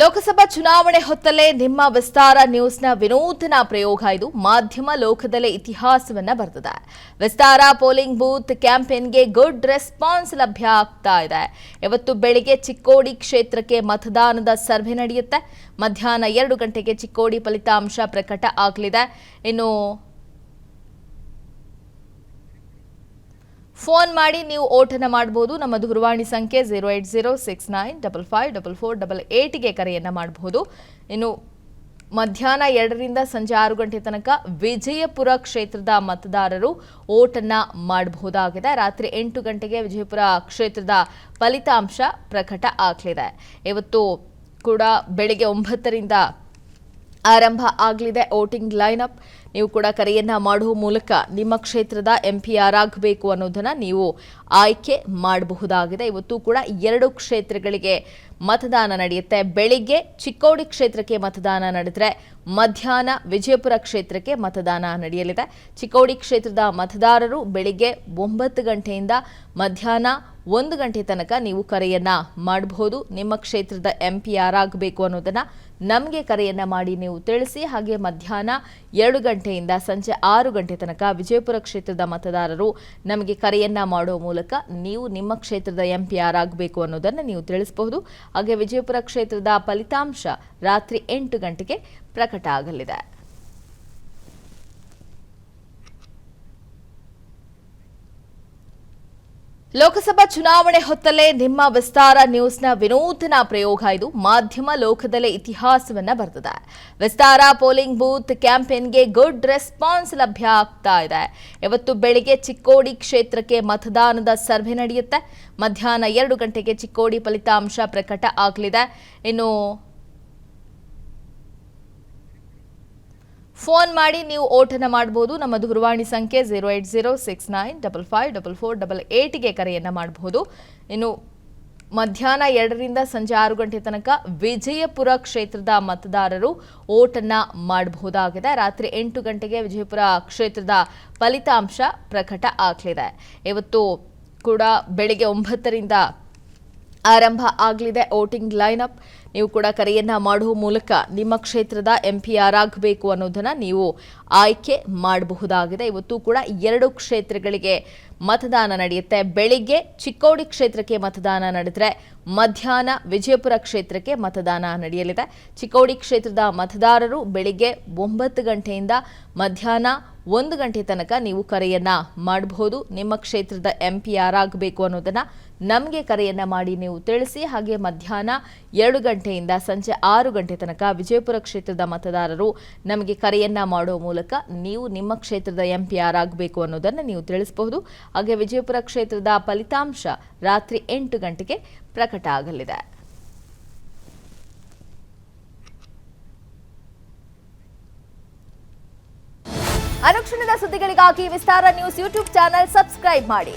ಲೋಕಸಭಾ ಚುನಾವಣೆ ಹೊತ್ತಲ್ಲೇ ನಿಮ್ಮ ವಿಸ್ತಾರ ನ್ಯೂಸ್ನ ವಿನೂತನ ಪ್ರಯೋಗ ಇದು. ಮಾಧ್ಯಮ ಲೋಕದಲ್ಲೇ ಇತಿಹಾಸವನ್ನ ಬರೆದಿದೆ. ವಿಸ್ತಾರ ಪೋಲಿಂಗ್ ಬೂತ್ ಕ್ಯಾಂಪೇನ್ಗೆ ಗುಡ್ ರೆಸ್ಪಾನ್ಸ್ ಲಭ್ಯ ಆಗ್ತಾ ಇದೆ. ಇವತ್ತು ಬೆಳಿಗ್ಗೆ ಚಿಕ್ಕೋಡಿ ಕ್ಷೇತ್ರಕ್ಕೆ ಮತದಾನದ ಸರ್ವೆ ನಡೆಯುತ್ತೆ. ಮಧ್ಯಾಹ್ನ ಎರಡು ಗಂಟೆಗೆ ಚಿಕ್ಕೋಡಿ ಫಲಿತಾಂಶ ಪ್ರಕಟ ಆಗಲಿದೆ. ಇನ್ನು ಫೋನ್ ಮಾಡಿ ನೀವು ಓಟನ್ನು ಮಾಡಬಹುದು ನಮ್ಮ ದೂರವಾಣಿ ಸಂಖ್ಯೆ zero eight zero six nine double five double four double ಏಯ್ಟ್ಗೆ ಕರೆಯನ್ನು ಮಾಡಬಹುದು ಇನ್ನು ಮಧ್ಯಾಹ್ನ ಎರಡರಿಂದ ಸಂಜೆ ಆರು ಗಂಟೆ ತನಕ ವಿಜಯಪುರ ಕ್ಷೇತ್ರದ ಮತದಾರರು ಓಟನ್ನು ಮಾಡಬಹುದಾಗಿದೆ. ರಾತ್ರಿ ಎಂಟು ಗಂಟೆಗೆ ವಿಜಯಪುರ ಕ್ಷೇತ್ರದ ಫಲಿತಾಂಶ ಪ್ರಕಟ ಆಗಲಿದೆ. ಇವತ್ತು ಕೂಡ ಬೆಳಿಗ್ಗೆ ಒಂಬತ್ತರಿಂದ ಆರಂಭ ಆಗಲಿದೆ ವೋಟಿಂಗ್ ಲೈನಪ್. ನೀವು ಕೂಡ ಕರೆಯನ್ನ ಮಾಡುವ ಮೂಲಕ ನಿಮ್ಮ ಕ್ಷೇತ್ರದ ಎಂ ಪಿ ಆಗಬೇಕು ಅನ್ನೋದನ್ನ ನೀವು ಆಯ್ಕೆ ಮಾಡಬಹುದಾಗಿದೆ. ಇವತ್ತು ಕೂಡ ಎರಡು ಕ್ಷೇತ್ರಗಳಿಗೆ ಮತದಾನ ನಡೆಯುತ್ತೆ. ಬೆಳಿಗ್ಗೆ ಚಿಕ್ಕೋಡಿ ಕ್ಷೇತ್ರಕ್ಕೆ ಮತದಾನ ನಡೆದರೆ ಮಧ್ಯಾಹ್ನ ವಿಜಯಪುರ ಕ್ಷೇತ್ರಕ್ಕೆ ಮತದಾನ ನಡೆಯಲಿದೆ. ಚಿಕ್ಕೋಡಿ ಕ್ಷೇತ್ರದ ಮತದಾರರು ಬೆಳಿಗ್ಗೆ ಒಂಬತ್ತು ಗಂಟೆಯಿಂದ ಮಧ್ಯಾಹ್ನ ಒಂದು ಗಂಟೆ ತನಕ ನೀವು ಕರೆಯನ್ನ ಮಾಡಬಹುದು. ನಿಮ್ಮ ಕ್ಷೇತ್ರದ ಎಂ ಪಿ ಯಾರಾಗಬೇಕು ಅನ್ನೋದನ್ನ ನಮಗೆ ಕರೆಯನ್ನ ಮಾಡಿ ನೀವು ತಿಳಿಸಿ. ಹಾಗೆ ಮಧ್ಯಾಹ್ನ ಎರಡು ಗಂಟೆಯಿಂದ ಸಂಜೆ ಆರು ಗಂಟೆ ತನಕ ವಿಜಯಪುರ ಕ್ಷೇತ್ರದ ಮತದಾರರು ನಮಗೆ ಕರೆಯನ್ನ ಮಾಡುವ ಮೂಲಕ ನೀವು ನಿಮ್ಮ ಕ್ಷೇತ್ರದ ಎಂ ಪಿ ಆಗಬೇಕು ಅನ್ನೋದನ್ನು ನೀವು ತಿಳಿಸಬಹುದು. ಹಾಗೆ ವಿಜಯಪುರ ಕ್ಷೇತ್ರದ ಫಲಿತಾಂಶ ರಾತ್ರಿ ಎಂಟು ಗಂಟೆಗೆ ಪ್ರಕಟ ಆಗಲಿದೆ ಲೋಕಸಭಾ ಚುನಾವಣೆ ಹೊತ್ತಲ್ಲೇ ನಿಮ್ಮ ವಿಸ್ತಾರ ನ್ಯೂಸ್ನ ವಿನೂತನ ಪ್ರಯೋಗ ಇದು. ಮಾಧ್ಯಮ ಲೋಕದಲ್ಲೇ ಇತಿಹಾಸವನ್ನ ಬರೆದಿದೆ. ವಿಸ್ತಾರ ಪೋಲಿಂಗ್ ಬೂತ್ ಕ್ಯಾಂಪೇನ್ಗೆ ಗುಡ್ ರೆಸ್ಪಾನ್ಸ್ ಲಭ್ಯ ಆಗ್ತಾ ಇದೆ. ಇವತ್ತು ಬೆಳಿಗ್ಗೆ ಚಿಕ್ಕೋಡಿ ಕ್ಷೇತ್ರಕ್ಕೆ ಮತದಾನದ ಸರ್ವೆ ನಡೆಯುತ್ತೆ. ಮಧ್ಯಾಹ್ನ ಎರಡು ಗಂಟೆಗೆ ಚಿಕ್ಕೋಡಿ ಫಲಿತಾಂಶ ಪ್ರಕಟ ಆಗಲಿದೆ. ಇನ್ನು ಫೋನ್ ಮಾಡಿ ನೀವು ಓಟನ್ನು ಮಾಡಬಹುದು ನಮ್ಮ ದೂರವಾಣಿ ಸಂಖ್ಯೆ zero eight zero six nine double five double four double ಏಯ್ಟ್ಗೆ ಕರೆಯನ್ನು ಮಾಡಬಹುದು ಇನ್ನು ಮಧ್ಯಾಹ್ನ ಎರಡರಿಂದ ಸಂಜೆ ಆರು ಗಂಟೆ ತನಕ ವಿಜಯಪುರ ಕ್ಷೇತ್ರದ ಮತದಾರರು ಓಟನ್ನು ಮಾಡಬಹುದಾಗಿದೆ. ರಾತ್ರಿ ಎಂಟು ಗಂಟೆಗೆ ವಿಜಯಪುರ ಕ್ಷೇತ್ರದ ಫಲಿತಾಂಶ ಪ್ರಕಟ ಆಗಲಿದೆ. ಇವತ್ತು ಕೂಡ ಬೆಳಿಗ್ಗೆ ಒಂಬತ್ತರಿಂದ ಆರಂಭ ಆಗಲಿದೆ ವೋಟಿಂಗ್ ಲೈನಪ್. ನೀವು ಕೂಡ ಕರೆಯನ್ನ ಮಾಡುವ ಮೂಲಕ ನಿಮ್ಮ ಕ್ಷೇತ್ರದ ಎಂ ಪಿ ಯಾರಾಗಬೇಕು ಅನ್ನೋದನ್ನ ನೀವು ಆಯ್ಕೆ ಮಾಡಬಹುದಾಗಿದೆ. ಇವತ್ತು ಕೂಡ ಎರಡು ಕ್ಷೇತ್ರಗಳಿಗೆ ಮತದಾನ ನಡೆಯುತ್ತೆ. ಬೆಳಿಗ್ಗೆ ಚಿಕ್ಕೋಡಿ ಕ್ಷೇತ್ರಕ್ಕೆ ಮತದಾನ ನಡೆದರೆ ಮಧ್ಯಾಹ್ನ ವಿಜಯಪುರ ಕ್ಷೇತ್ರಕ್ಕೆ ಮತದಾನ ನಡೆಯಲಿದೆ. ಚಿಕ್ಕೋಡಿ ಕ್ಷೇತ್ರದ ಮತದಾರರು ಬೆಳಿಗ್ಗೆ ಒಂಬತ್ತು ಗಂಟೆಯಿಂದ ಮಧ್ಯಾಹ್ನ ಒಂದು ಗಂಟೆ ತನಕ ನೀವು ಕರೆಯನ್ನ ಮಾಡಬಹುದು. ನಿಮ್ಮ ಕ್ಷೇತ್ರದ ಎಂ ಪಿ ಯಾರಾಗಬೇಕು ಅನ್ನೋದನ್ನ ನಮಗೆ ಕರೆಯನ್ನ ಮಾಡಿ ನೀವು ತಿಳಿಸಿ. ಹಾಗೆ ಮಧ್ಯಾಹ್ನ ಎರಡು ಗಂಟೆಯಿಂದ ಸಂಜೆ ಆರು ಗಂಟೆ ತನಕ ವಿಜಯಪುರ ಕ್ಷೇತ್ರದ ಮತದಾರರು ನಮಗೆ ಕರೆಯನ್ನ ಮಾಡುವ ಮೂಲಕ ನೀವು ನಿಮ್ಮ ಕ್ಷೇತ್ರದ ಎಂ ಪಿ ಆಗಬೇಕು ಅನ್ನೋದನ್ನು ನೀವು ತಿಳಿಸಬಹುದು. ಹಾಗೆ ವಿಜಯಪುರ ಕ್ಷೇತ್ರದ ಫಲಿತಾಂಶ ರಾತ್ರಿ ಎಂಟು ಗಂಟೆಗೆ ಪ್ರಕಟ ಆಗಲಿದೆ. ಅನುಕ್ಷಣದ ಸುದ್ದಿಗಳಿಗಾಗಿ Vistara news YouTube channel subscribe ಮಾಡಿ.